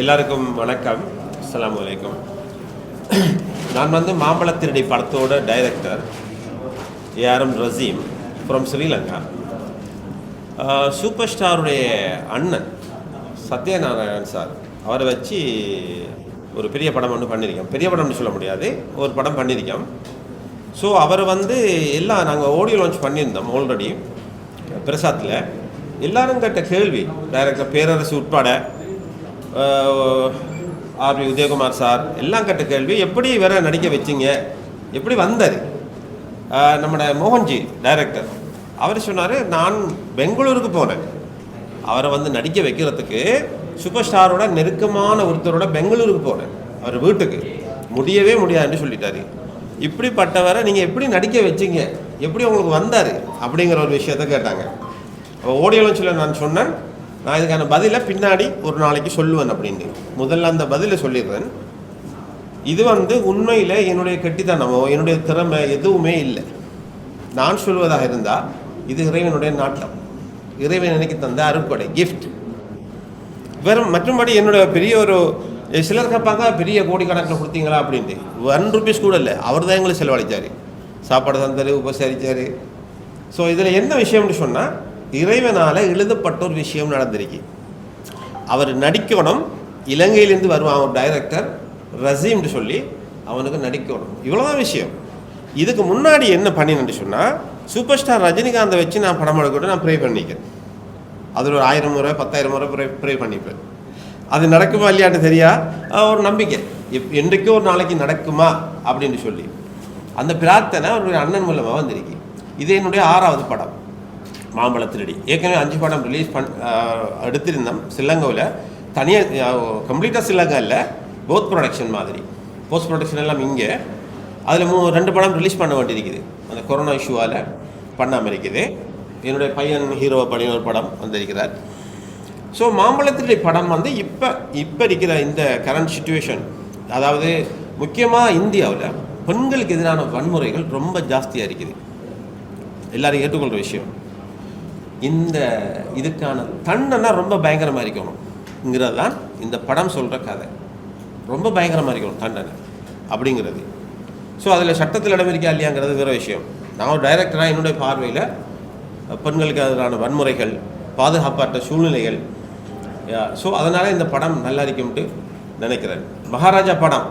எல்லாருக்கும் வணக்கம். அஸ்ஸலாமு வலைக்கம் நான் வந்து மாம்பழத்திரடி படத்தோட director ARM Raheem from Sri Lanka. Super ஸ்டாருடைய அண்ணன் சத்யநாராயணன் சார் அவரை வச்சு ஒரு பெரிய படம் ஒன்று பண்ணியிருக்கோம் பெரிய படம்னு சொல்ல முடியாது ஒரு படம் பண்ணியிருக்கோம் ஸோ அவர் வந்து எல்லாம் நாங்கள் ஆடியோ லான்ச் பண்ணியிருந்தோம் ஆல்ரெடி பிரசாத்தில் எல்லாரும் கேட்ட கேள்வி டைரக்டர் பேரரசு உட்பட ஆர்வி உதயகுமார் சார் எல்லாம் கேட்ட கேள்வி எப்படி வேற நடிக்க வச்சிங்க எப்படி வந்தார் நம்மட மோகன்ஜி டைரக்டர் அவர் சொன்னார் நான் பெங்களூருக்கு போனேன் அவரை வந்து நடிக்க வைக்கிறதுக்கு சூப்பர் ஸ்டாரோட நெருக்கமான ஒருத்தரோட பெங்களூருக்கு போனேன் அவர் வீட்டுக்கு முடியவே முடியாதுன்னு சொல்லிட்டாரு இப்படிப்பட்டவரை நீங்கள் எப்படி நடிக்க வச்சிங்க எப்படி உங்களுக்கு வந்தார் அப்படிங்கிற ஒரு விஷயத்த கேட்டாங்க அப்போ சொல்ல நான் சொன்னேன் நான் இதுக்கான பதிலை பின்னாடி ஒரு நாளைக்கு சொல்லுவேன் அப்படின்னு. முதல்ல அந்த பதிலை சொல்லிடுறேன். இது வந்து உண்மையில் என்னுடைய கெட்டித்தனமோ என்னுடைய திறமை எதுவுமே இல்லை. நான் சொல்வதாக இருந்தால் இது இறைவனுடைய நாட்டம். இறைவன் எனக்கு தந்த அறுப்படை கிஃப்ட் வெறும் மற்றும்படி என்னுடைய பெரிய ஒரு சிலர் கேட்பாங்க பெரிய கோடிக்கணக்கில் கொடுத்தீங்களா அப்படின்ட்டு. ஒன் ருபீஸ் கூட இல்லை. அவர் தான் எங்களுக்கு செலவழிச்சார். சாப்பாடு தந்தார் உபசரித்தார் ஸோ இதில் என்ன விஷயம்னு சொன்னால் இறைவனால் எழுதப்பட்ட ஒரு விஷயம் நடந்திருக்கு. அவர் நடிக்கணும் இலங்கையிலேருந்து வருவான் ஒரு டைரக்டர் ரசீம்னு சொல்லி அவனுக்கு நடிக்கணும். இவ்வளோதான் விஷயம். இதுக்கு முன்னாடி என்ன பண்ணினு சொன்னால் சூப்பர் ஸ்டார் ரஜினிகாந்தை வச்சு நான் படம் எடுக்கட்டும் நான் ப்ரே பண்ணிக்கிறேன். அதில் ஒரு ஆயிரம் முறை பத்தாயிரம் முறை ப்ரே ப்ரே பண்ணிப்பேன். அது நடக்குமா இல்லையான்னு தெரியா? ஒரு நம்பிக்கை. எப் என்றைக்கோ ஒரு நாளைக்கு நடக்குமா அப்படின்னு சொல்லி. அந்த பிரார்த்தனை அவருடைய அண்ணன் மூலமாக வந்திருக்கு. இது என்னுடைய ஆறாவது படம். மாம்பழத்திரடி ஏற்கனவே அஞ்சு படம் ரிலீஸ் பண் எடுத்திருந்தோம். சில்லங்கோவில். தனியாக கம்ப்ளீட்டாக சில்லங்கா இல்லை போத் ப்ரொடக்ஷன் மாதிரி. போஸ்ட் ப்ரொடக்ஷன் எல்லாம் இங்கே. அதில் மூ ரெண்டு படம் ரிலீஸ் பண்ண வேண்டியிருக்குது. அந்த கொரோனா இஷ்யூவால் பண்ணாமல் இருக்குது. என்னுடைய பையன் ஹீரோ பண்ணி ஒரு படம் வந்திருக்கிறார். ஸோ மாம்பழத்திலே படம் வந்து இப்போ இப்போ இருக்கிற இந்த கரண்ட் சுச்சுவேஷன் அதாவது முக்கியமாக இந்தியாவில் பெண்களுக்கு எதிரான வன்முறைகள் ரொம்ப ஜாஸ்தியாக இருக்குது. எல்லோரும் ஏற்றுக்கொள்கிற விஷயம். இந்த இதுக்கான தண்டனை ரொம்ப பயங்கரமாக இருக்கணுங்கிறது தான் இந்த படம் சொல்கிற கதை. ரொம்ப பயங்கரமாக இருக்கணும் தண்டனை அப்படிங்கிறது. ஸோ அதில் சட்டத்தில் இடம் இருக்கா இல்லையாங்கிறது வேறு விஷயம். நான் ஒரு டைரக்டராக என்னுடைய பார்வையில் பெண்களுக்கு எதிரான வன்முறைகள் பாதுகாப்பற்ற சூழ்நிலைகள் ஸோ அதனால் இந்த படம் நல்லா இருக்கும்ட்டு நினைக்கிறேன். மகாராஜா படம்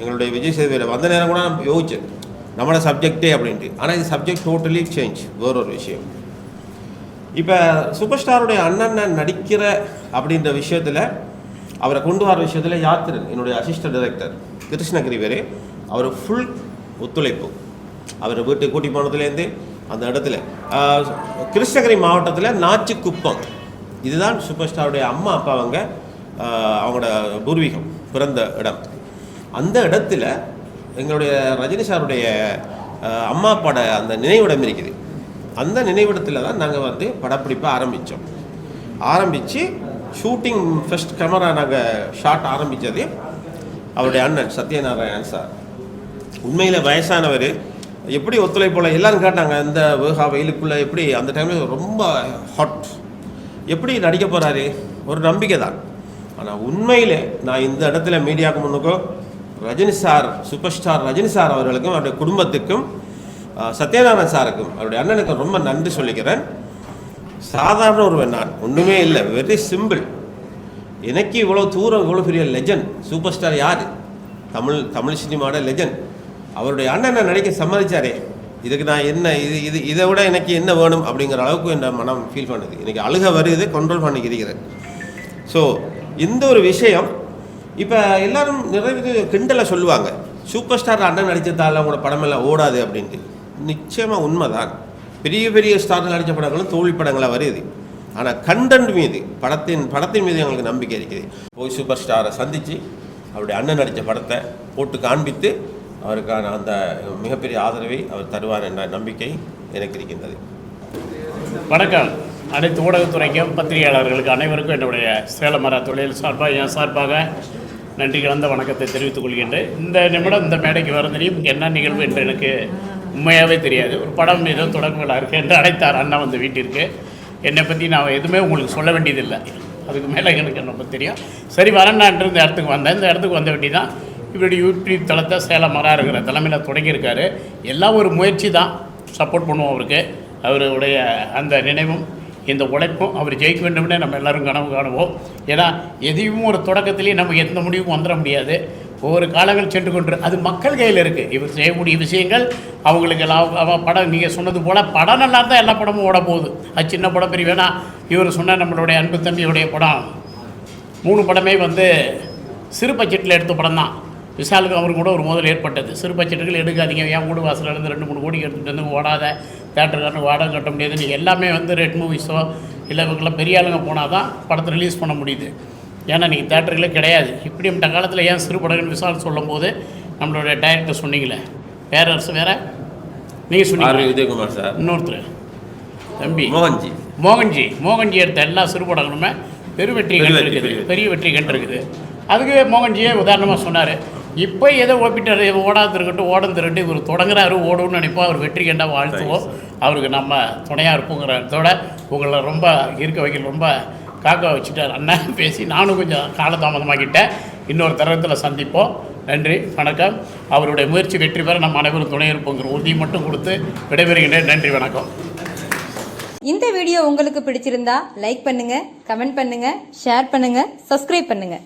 எங்களுடைய விஜய் சேதுபதியில் வந்த நேரம் கூட நான் யோசிச்சேன். நம்மளோட சப்ஜெக்டே அப்படின்ட்டு. ஆனால் இது சப்ஜெக்ட் டோட்டலி சேஞ்ச் வேறொரு விஷயம். இப்போ சூப்பர் ஸ்டாருடைய அண்ணன் நடிக்கிற அப்படின்ற விஷயத்தில் அவரை கொண்டு வர விஷயத்தில் யாத்திரன் என்னுடைய அசிஸ்டன்ட் டைரக்டர் கிருஷ்ணகிரி வேறு அவர் ஃபுல் ஒத்துழைப்பு. அவர் வீட்டுக்கு கூட்டி போனதுலேருந்து அந்த இடத்துல கிருஷ்ணகிரி மாவட்டத்தில் நாச்சிக்குப்பம். இதுதான் சூப்பர் ஸ்டாருடைய அம்மா அப்பா அவங்க அவங்களோட பூர்வீகம் பிறந்த இடம். அந்த இடத்துல எங்களுடைய ரஜினி சாருடைய அம்மா அப்பாட அந்த நினைவிடம் இருக்குது. அந்த நினைவிடத்தில் தான் நாங்கள் வந்து படப்பிடிப்பை ஆரம்பித்தோம் ஆரம்பித்து ஷூட்டிங் ஃபஸ்ட் கேமரா நாங்கள் ஷாட் ஆரம்பித்தது அவருடைய அண்ணன் சத்யநாராயணன் சார் உண்மையில் வயசானவர். எப்படி ஒத்துழைப்போல எல்லாரும் கேட்டாங்க இந்த வேகா வெயிலுக்குள்ளே எப்படி அந்த டைமில் ரொம்ப ஹாட் எப்படி நடிக்க போகிறாரு ஒரு நம்பிக்கை தான். ஆனால் உண்மையில் நான் இந்த இடத்துல மீடியாவுக்கு முன்னுக்கும் Rajini sir super star Rajini sir அவர்களுக்கும் அவருடைய குடும்பத்துக்கும் சத்யநாராயண சத்யநாராயணன் சாருக்கும் அவருடைய அண்ணனுக்கும் ரொம்ப நன்றி சொல்லிக்கிறேன். சாதாரண ஒருவன் நான் ஒன்றுமே இல்லை வெரி சிம்பிள் எனக்கு இவ்வளோ தூரம் இவ்வளோ பெரிய லெஜண்ட் சூப்பர் ஸ்டார் யார்? தமிழ் தமிழ் சினிமாவோட லெஜண்ட் அவருடைய அண்ணனை நடிக்க சம்மதிச்சாரே. இதுக்கு நான் என்ன இது இது இதை விட எனக்கு என்ன வேணும் அப்படிங்கிற அளவுக்கு என் மனம் ஃபீல் பண்ணுது. எனக்கு அழுக வருது கண்ட்ரோல் பண்ணிக்கிறேன் ஸோ இந்த ஒரு விஷயம் இப்போ எல்லாரும் நிறைய கிண்டலை சொல்லுவாங்க. சூப்பர் ஸ்டார் அண்ணன் நடித்ததால் அவங்களோட படமெல்லாம் ஓடாது அப்படின்ட்டு. நிச்சயமாக உண்மைதான். பெரிய பெரிய ஸ்டார்கள் நடித்த படங்களும் தோல்வி படங்களாக வருது. ஆனால் கண்டென்ட் மீது படத்தின் படத்தின் மீது எங்களுக்கு நம்பிக்கை இருக்குது. போய் சூப்பர் ஸ்டாரை சந்தித்து அவருடைய அண்ணன் நடித்த படத்தை போட்டு காண்பித்து அவருக்கான அந்த மிகப்பெரிய ஆதரவை அவர் தருவார் என்ற நம்பிக்கை எனக்கு இருக்கின்றது. வணக்கம். அனைத்து ஊடகத்துறைக்கும் பத்திரிகையாளர்களுக்கு அனைவருக்கும் என்னுடைய சேலமர தொழில் சார்பாக என் சார்பாக நன்றி கலந்த வணக்கத்தை தெரிவித்துக் கொள்கின்றேன். இந்த நிமிடம் இந்த மேடைக்கு வர தெரியும் இங்கே என்ன நிகழ்வு என்று எனக்கு உண்மையாகவே தெரியாது. ஒரு படம் ஏதோ தொடக்க விழா இருக்கு என்று அழைத்தார் அண்ணா வந்து வீட்டிற்கு. என்னை பற்றி நான் எதுவுமே உங்களுக்கு சொல்ல வேண்டியதில்லை. அதுக்கு மேலே எனக்கு ரொம்ப தெரியும். சரி வரேன்னான்ட்டு இந்த இடத்துக்கு வந்தேன். இந்த இடத்துக்கு வந்த வேண்டி தான் இவருடைய யூடியூப் தளத்தை சேலம் மரா இருக்கிற தலைமையில் தொடங்கியிருக்காரு. எல்லாம் ஒரு முயற்சி தான். சப்போர்ட் பண்ணுவோம் அவருக்கு. அவருடைய அந்த நினைவும் இந்த உழைப்பும் அவர் ஜெயிக்க வேண்டும்னே நம்ம எல்லாரும் கனவு காணுவோம். ஏன்னா எதையும் ஒரு தொடக்கத்திலேயே நம்ம எந்த முடிவும் வந்துட முடியாது. ஒவ்வொரு காலங்கள் சென்று கொண்டு அது மக்கள் கையில் இருக்குது இவர் செய்யக்கூடிய விஷயங்கள் அவங்களுக்கு எல்லாம் படம் நீங்கள் சொன்னது போல் படம் நல்லா இருந்தால் எல்லா படமும் ஓட போகுது. அது சின்ன படம் பெரிய வேணா இவர் சொன்ன நம்மளுடைய அன்பு தம்பியுடைய படம். மூணு படமே வந்து சிறு பட்ஜெட்டில் எடுத்த படம் தான். விஷாலுக்கு அவருக்கு கூட ஒரு முதல் ஏற்பட்டது. சிறு பட்ஜெட்டுகள் எடுக்காதீங்க. ஏன் வீடு வாசலேருந்து இருந்து ரெண்டு மூணு கோடி எடுத்துகிட்டு வந்து ஓடாத. தேட்டருக்காரனு வாடகை கட்ட முடியாது. நீங்கள் எல்லாமே வந்து ரெட் மூவிஸோ இல்லை இவங்கெல்லாம் பெரிய ஆளுங்க போனால் தான் படத்தை ரிலீஸ் பண்ண முடியுது. ஏன்னா நீங்கள் தேட்டர்களே கிடையாது. இப்படிப்பட்ட காலத்தில் ஏன் சிறு படங்கள் விசால் சொல்லும்போது நம்மளுடைய டைரக்டர் சொன்னீங்களே? பேரரசு வேற? நீங்கள் சொன்னீங்க. விஜயகுமார் சார். இன்னொருத்தர். தம்பி. மோகன்ஜி. மோகன்ஜி. மோகன்ஜி எடுத்த எல்லா சிறுபடங்களுமே பெரு வெற்றி வெற்றி. பெரிய வெற்றி கண்டிருக்குது. அதுக்கு மோகன்ஜியே உதாரணமாக சொன்னார். இப்போ ஏதோ ஓப்பிட்டார் ஓடாது இருக்கட்டும் ஓடம் திருட்டு இவர் தொடங்குறாரு ஓடும்னு நினைப்போம். அவர் வெற்றி கண்டா வாழ்த்துவோம். அவருக்கு நம்ம துணையாக இருப்போங்கிறதோட உங்களை ரொம்ப இருக்க வைக்கல ரொம்ப காக்கா வச்சுட்டார் அண்ணன் பேசி நானும் கொஞ்சம் காலதாமதமாகிட்டேன். இன்னொரு தருணத்தில் சந்திப்போம். நன்றி வணக்கம். அவருடைய முயற்சி வெற்றி பெற நம்ம அனைவரும் துணை இருப்போங்கிற உறுதி மட்டும் கொடுத்து விடைபெறுகின்றேன். நன்றி வணக்கம். இந்த வீடியோ உங்களுக்கு பிடிச்சிருந்தா லைக் பண்ணுங்க கமெண்ட் பண்ணுங்க ஷேர் பண்ணுங்க சப்ஸ்கிரைப் பண்ணுங்க.